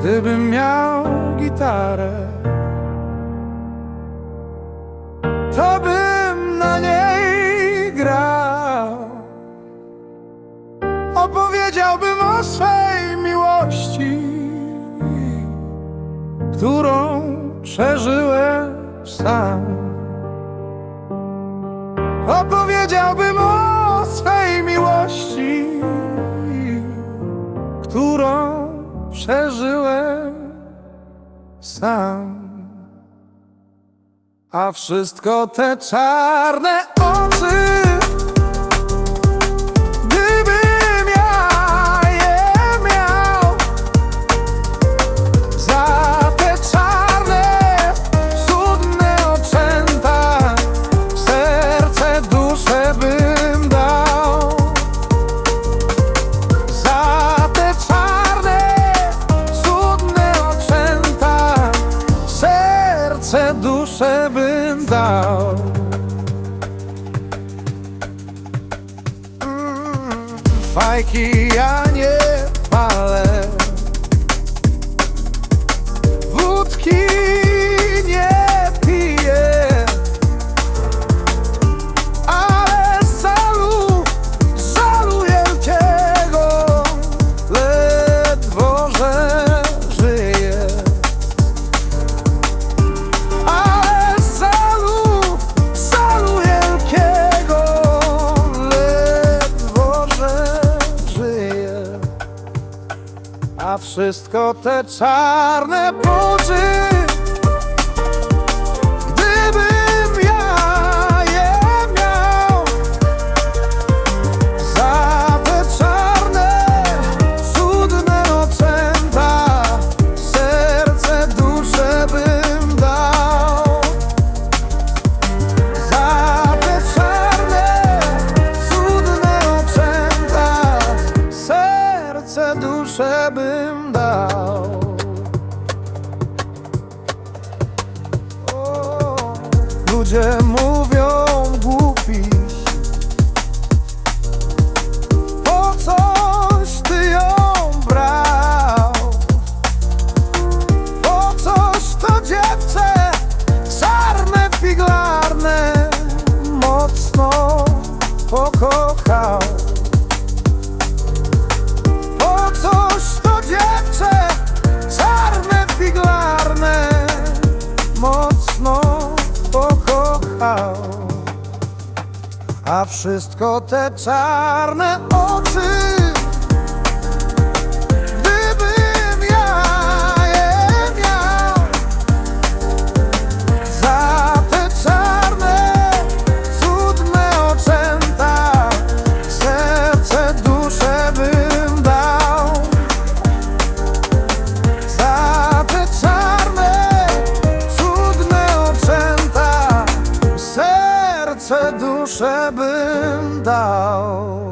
Gdybym miał gitarę, to bym na niej grał. Opowiedziałbym o swej miłości, którą przeżyłem sam. Opowiedziałbym o swej miłości, którą przeżyłem sam. A wszystko te czarne bym dał. Mm, Fajki ja nie palę. Wódki A wszystko te czarne burzy bym dał. Ludzie mówią głupi Po coś ty ją brał. Po coś to dziewczę Czarne, figlarne Mocno pokochał A wszystko te czarne opened out.